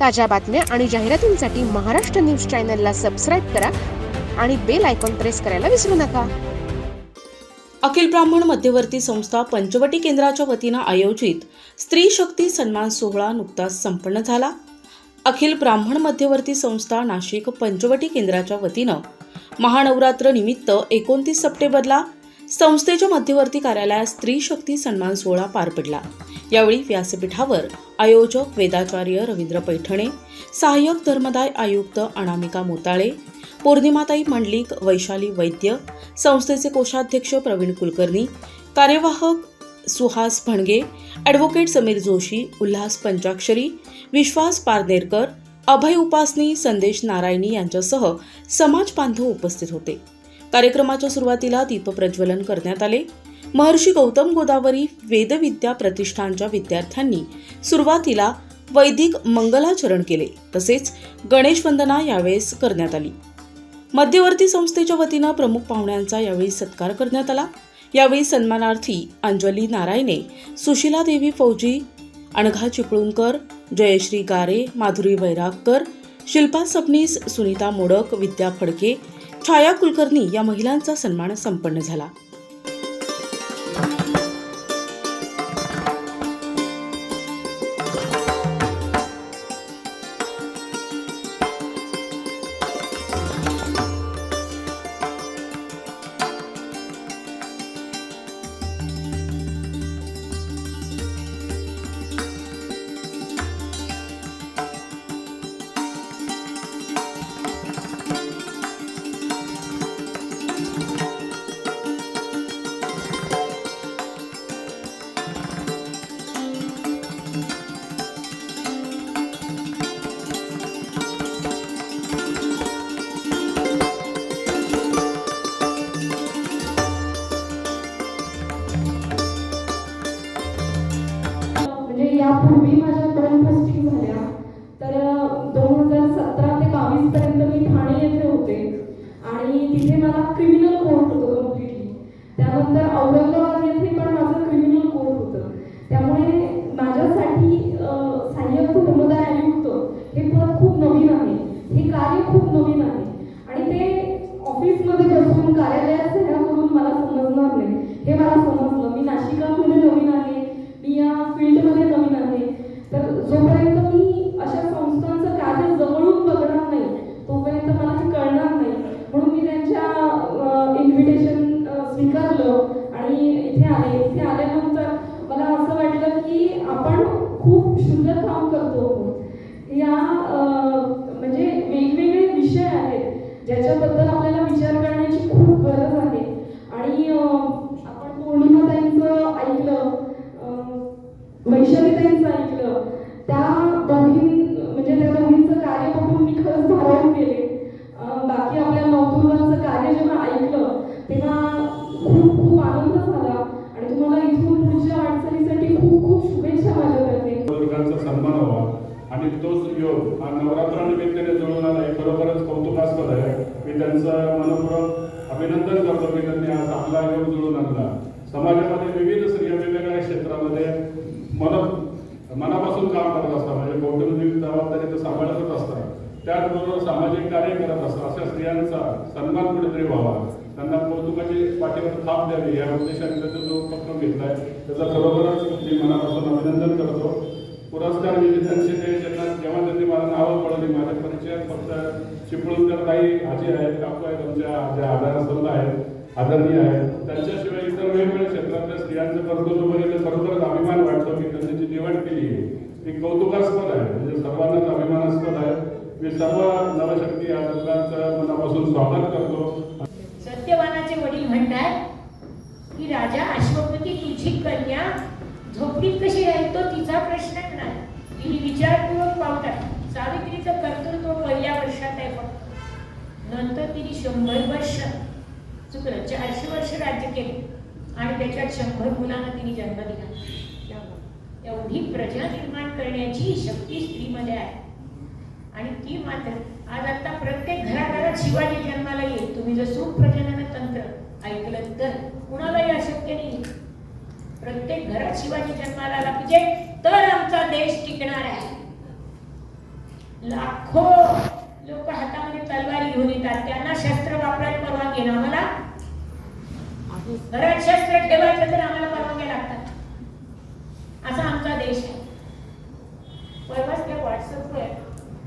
ताज्या बातम्या आणि जाहिरातींसाठी महाराष्ट्र न्यूज चॅनलला सबस्क्राईब करा आणि बेल आयकॉन प्रेस करायला विसरू नका. अखिल ब्राह्मण मध्यवर्ती संस्था पंचवटी केंद्राच्या वतीनं आयोजित स्त्री शक्ती सन्मान सोहळा नुकताच संपन्न झाला. अखिल ब्राह्मण मध्यवर्ती संस्था नाशिक पंचवटी केंद्राच्या वतीनं महानवरात्र निमित्त एकोणतीस सप्टेंबरला संस्थेच्या मध्यवर्ती कार्यालयात स्त्री शक्ती सन्मान सोहळा पार पडला. यावेळी व्यासपीठावर आयोजक वेदाचार्य रवींद्र पैठणे सहाय्यक धर्मदाय आयुक्त अनामिका मोताळे पौर्णिमाताई मंडलिक वैशाली वैद्य संस्थेचे कोषाध्यक्ष प्रवीण कुलकर्णी कार्यवाहक सुहास भणगे ॲडव्होकेट समीर जोशी उल्हास पंचाक्षरी विश्वास पारनेरकर अभय उपासनी संदेश नारायणी यांच्यासह समाज बांधव उपस्थित होते. कार्यक्रमाच्या सुरुवातीला दीपप्रज्वलन करण्यात आले. महर्षी गौतम गोदावरी वेदविद्या प्रतिष्ठानच्या विद्यार्थ्यांनी सुरुवातीला वैदिक मंगलाचरण केले. तसेच गणेश वंदना यावेळेस करण्यात आली. मध्यवर्ती संस्थेच्या वतीनं प्रमुख पाहुण्यांचा यावेळी सत्कार करण्यात आला. यावेळी सन्मानार्थी अंजली नारायणे सुशिला देवी फौजी अणघा चिपळूणकर जयश्री गारे माधुरी वैरागकर शिल्पा सबनीस सुनीता मोडक विद्या फडके छाया कुलकर्णी या महिलांचा सन्मान संपन्न झाला. यापूर्वी माझ्या दोन पोस्टिंग झाल्या. तर दोन हजार सतरा ते बावीस पर्यंत मी ठाणे येथे होते. आणि तिथे मला क्रिमिनल कोर्ट होतं कम्प्लिटली त्यानंतर औरंगाबाद येथे पण माझं क्रिमिनल कोर्ट होतं त्यामुळे माझ्यासाठी अं, सहाय्यक धर्मदाय आयुक्त हे पद खूप नवीन आहे हे कार्य खूप नवीन आहे आणि ते ऑफिसमध्ये बसून कार्यालयात सह्या करून मला समजणार नाही हे मला समजलं मी नाशिकामध्ये नवीन आहे मी या फील्डमध्ये नवीन आहे तर जोपर्यंत मी अशा संस्थांचं कार्य जवळून बघणार नाही तोपर्यंत मला हे कळणार नाही म्हणून मी त्यांच्या इन्व्हिटेशन स्वीकारलं आणि इथे आले इथे आल्यानंतर मला असं वाटलं की आपण खूप शुद्ध काम करतो आहोत. या अं, म्हणजे वेगवेगळे विषय आहेत ज्याच्याबद्दल आपल्याला विचार करण्याची खूप गरज आहे. आणि अं, आपण पौर्णिमाताईंचं ऐकलं अं, वैशालीताईंचं ऐकलं त्या दोघी म्हणजे त्या दोघींचं कार्य बघून मी खरंच भारावून गेले. बाकी आपल्या नवदुर्गांचं कार्य जेव्हा ऐकलं तेव्हा खूप खूप आनंद झाला. आणि तुम्हाला इथून पुढच्या वाटचालीसाठी खूप खूप शुभेच्छा माझ्यातर्फे दुर्गांचा सन्मान व्हावा. आणि तोच योग हा नवरात्रानिमित्ताने जुळून आला हे खरोखरच कौतुकास्पद आहे. मी त्यांचं मनपूर्वक अभिनंदन करतो की त्यांनी आज आपला योग जुळून आणला. समाजामध्ये विविध स्त्रिया वेगवेगळ्या क्षेत्रामध्ये मन मनापासून काम करत असतात. म्हणजे कौटुंबिक जबाबदारी तर सांभाळतच असतात. त्याचबरोबर सामाजिक कार्य करत असतात. अशा स्त्रियांचा सन्मान कुठेतरी व्हावा. त्यांना कौतुकाची पाठीवर थाप द्यावी. या उद्देशाने त्याचा जो उपक्रम घेतलाय त्याचा खरोखरच मी मनापासून अभिनंदन करतो. पुरस्कार विजेत्यांचे ते ज्यांना नावं पडली माझ्या परिचयात फक्त चिपळूणकर ताई आजी आहेत काकू आहेत आमच्या ज्या आधारस्तंभ आहेत आदरणीय आहेत त्यांच्याशिवाय इतर वेगवेगळ्या क्षेत्रातल्या स्त्रियांचं कर्तृत्व बघितलं खरोखरच अभिमान वाटतो की त्यांनी जी निवड केली आहे ती कौतुकास्पद आहे म्हणजे सर्वांनाच अभिमानास्पद आहे. मी सर्व नवशक्ती या लोकांचं मनापासून स्वागत करतो. सत्यवानाचे वडील म्हणतात की राजा अश्वपती तुझी कन्या झोपडीत कशी राहील तो तिचा प्रश्न नाही तिने विचारपूर्वक पावतात सावित्रीचं कर्तृत्व पहिल्या वर्षात आहे फक्त. नंतर तिने शंभर वर्ष चुकलं चारशे वर्ष राज्य केले. आणि त्याच्यात शंभर मुलांना तिने जन्म दिला. एवढी प्रजा निर्माण करण्याची शक्ती स्त्रीमध्ये आहे. आणि ती मात्र आज आता प्रत्येक घराघरात शिवाजी जन्माला येईल. तुम्ही जर सुप्रजनन तंत्र ऐकलं तर कुणालाही अशक्य नाही. प्रत्येक घरात शिवाजी जन्माला आला म्हणजे तर आमचा देश टिकणार आहे. लाखो लोक हातामध्ये तलवारी घेऊन येतात. त्यांना शस्त्र वापरायला परवानगी ना आम्हाला? घरात शस्त्र ठेवायचं तर आम्हाला परवानग्या लागतात. असा आमचा देश आहे. परवाच त्या व्हॉट्सअपवर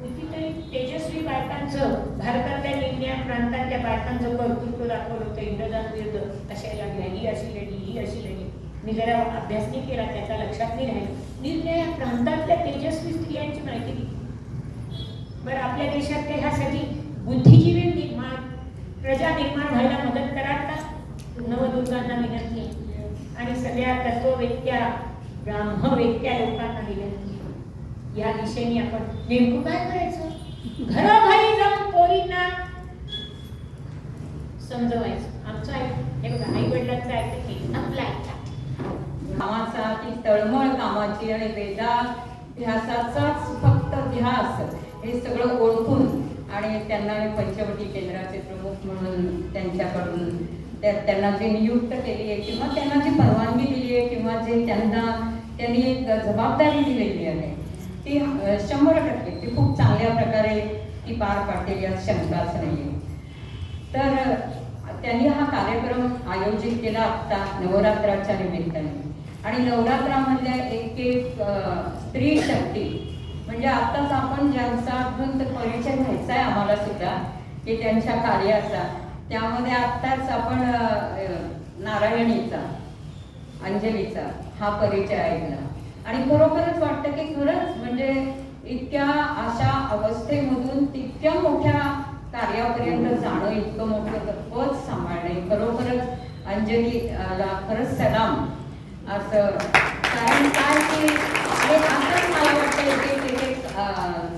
कितीतरी तेजस्वी बायकांचं भारतातल्या निम्या प्रांतातल्या बायकांचं कर्तृत्व दाखवलं होतं इंग्रजांविरुद्ध अशा लागल्या ही अशी लढी ही अशी लढी. मी जरा अभ्यास नाही केला त्याचा लक्षात नाही राहील. निर्णय प्रांतातल्या तेजस्वी स्त्रियांची माहिती दिली बरं आपल्या देशात ह्यासाठी बुद्धिजीवी निर्माण प्रजा निर्माण व्हायला मदत कराल का? नवदुर्गांना विनंती आहे. आणि सगळ्या तत्ववेत्या ब्राह्मवेत्या लोकांना विनंती आहे. या दिशेने आपण नेमकं काय करायचं? घरोघरी जाऊन पोरींना समजवायचं. आमचं आहे हे बघा आई वडिलांचं ऐकत आपलं ऐका कामाचा ती तळमळ कामाची आणि वेदाभ्यासाचाच फक्त ध्यास हे सगळं ओळखून आणि त्यांना मी पंचवटी केंद्राचे प्रमुख म्हणून त्यांच्याकडून त्या त्यांना जे नियुक्त केली आहे किंवा त्यांना जी परवानगी दिली आहे किंवा जे त्यांना त्यांनी एक जबाबदारी दिलेली आहे ती शंभर टक्के ती खूप चांगल्या प्रकारे ती पार पाडते यात शंकाच नाही आहे तर त्यांनी हा कार्यक्रम आयोजित केला आत्ता नवरात्राच्या निमित्ताने. आणि नवरात्रामधल्या एक एक स्त्री शक्ती म्हणजे आत्ताच आपण ज्यांचा अजून परिचय घ्यायचा आहे आम्हाला सुद्धा की त्यांच्या कार्याचा त्यामध्ये आत्ताच आपण नारायणीचा अंजलीचा हा परिचय ऐकला. आणि खरोखरच वाटतं की खरंच म्हणजे इतक्या अशा अवस्थेमधून तितक्या मोठ्या कार्यापर्यंत जाणं इतकं मोठं पद सांभाळणे. खरोखरच अंजलीला खरंच सलाम. असं कारण काय की आणि असंच मला वाटतं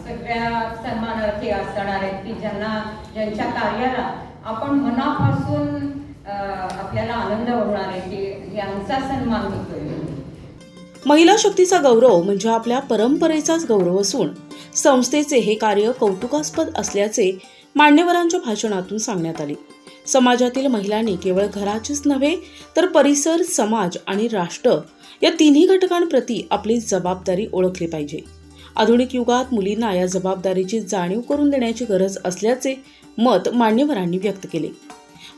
सगळ्या सन्मानार्थी असणार आहेत की ज्यांना ज्यांच्या कार्याला आपण मनापासून आपल्याला आनंद होणार आहे की यांचा सन्मान होतोय. महिला शक्तीचा गौरव म्हणजे आपल्या परंपरेचाच गौरव असून संस्थेचे हे कार्य कौतुकास्पद असल्याचे मान्यवरांच्या भाषणातून सांगण्यात आले. समाजातील महिलांनी केवळ घराचीच नव्हे तर परिसर समाज आणि राष्ट्र या तिन्ही घटकांप्रती आपली जबाबदारी ओळखली पाहिजे. आधुनिक युगात मुलींना या जबाबदारीची जाणीव करून देण्याची गरज असल्याचे मत मान्यवरांनी व्यक्त केले.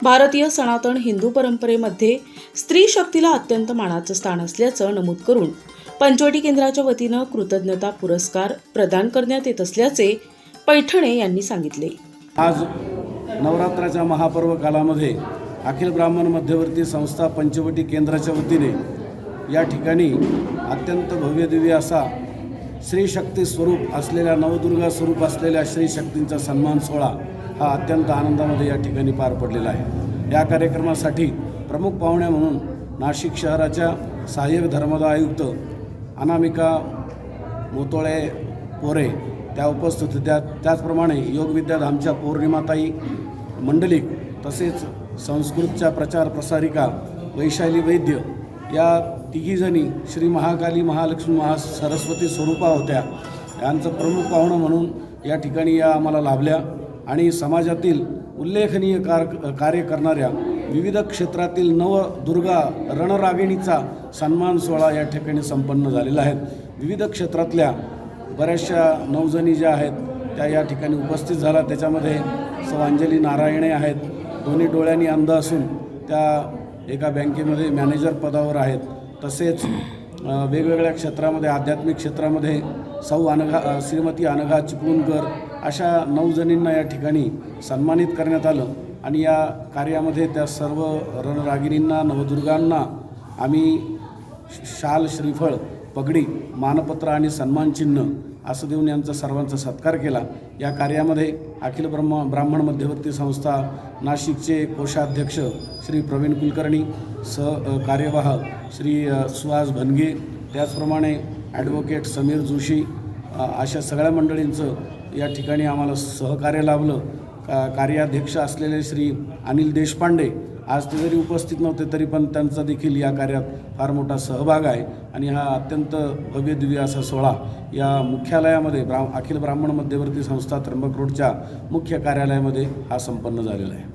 भारतीय सनातन हिंदू परंपरेमध्ये स्त्री शक्तीला अत्यंत मानाचं स्थान असल्याचं नमूद करून पंचवटी केंद्राच्या वतीनं कृतज्ञता पुरस्कार प्रदान करण्यात येत असल्याचे पैठणे यांनी सांगितले. आज नवरात्राच्या महापर्व कालामध्ये अखिल ब्राह्मण मध्यवर्ती संस्था पंचवटी केंद्राच्या वतीने या ठिकाणी अत्यंत भव्यदिव्य असा श्रीशक्ती स्वरूप असलेल्या नवदुर्गा स्वरूप असलेल्या श्रीशक्तींचा सन्मान सोहळा हा अत्यंत आनंदामध्ये या ठिकाणी पार पडलेला आहे. या कार्यक्रमासाठी प्रमुख पाहुण्या म्हणून नाशिक शहराच्या सहाय्यक धर्मदा आयुक्त अनामिका मोतोळे पोरे त्या उपस्थित होत्या त्याचप्रमाणे योगविद्याधामच्या पौर्णिमाताई मंडलिक तसेच संस्कृतच्या प्रचार प्रसारिका वैशाली वैद्य या तिघीजणी श्री महाकाली महालक्ष्मी महा सरस्वती स्वरूपा होत्या. यांचं प्रमुख पाहुणं म्हणून या ठिकाणी या आम्हाला लाभल्या आणि समाजातील उल्लेखनीय कार कार्य करणाऱ्या विविध क्षेत्रातील नव दुर्गा रणरागिणीचा सन्मान सोहळा या ठिकाणी संपन्न झालेला आहे. विविध क्षेत्रातल्या बऱ्याचशा नवजणी ज्या आहेत त्या या ठिकाणी उपस्थित झाल्या. त्याच्यामध्ये सवांजली नारायणे आहेत. दोन्ही डोळ्यांनी अंध असून त्या एका बँकेमध्ये मॅनेजर पदावर आहेत. तसेच वेगवेगळ्या क्षेत्रामध्ये आध्यात्मिक क्षेत्रामध्ये सौ अनघा श्रीमती अनघा चिपळूणकर अशा नऊ जणींना या ठिकाणी सन्मानित करण्यात आलं आणि या कार्यामध्ये त्या सर्व रणरागिणींना नवदुर्गांना आम्ही शाल श्रीफळ पगडी मानपत्र आणि सन्मानचिन्ह असं देऊन यांचा सर्वांचा सत्कार केला. या कार्यामध्ये अखिल ब्रह्म ब्राह्मण मध्यवर्ती संस्था नाशिकचे कोषाध्यक्ष श्री प्रवीण कुलकर्णी सह कार्यवाह श्री सुहास भनगे त्याचप्रमाणे ॲडव्होकेट समीर जोशी अशा सगळ्या मंडळींचं या ठिकाणी आम्हाला सहकार्य लाभलं. का कार्याध्यक्ष असलेले श्री अनिल देशपांडे आज ते जरी उपस्थित नव्हते तरी पण त्यांचा देखील या कार्यात फार मोठा सहभाग आहे. आणि हा अत्यंत भव्य दिव्य असा सोहळा या मुख्यालयामध्ये ब्रा अखिल ब्राह्मण मध्यवर्ती संस्था त्र्यंबक रोडच्या मुख्य कार्यालयामध्ये हा संपन्न झालेला आहे.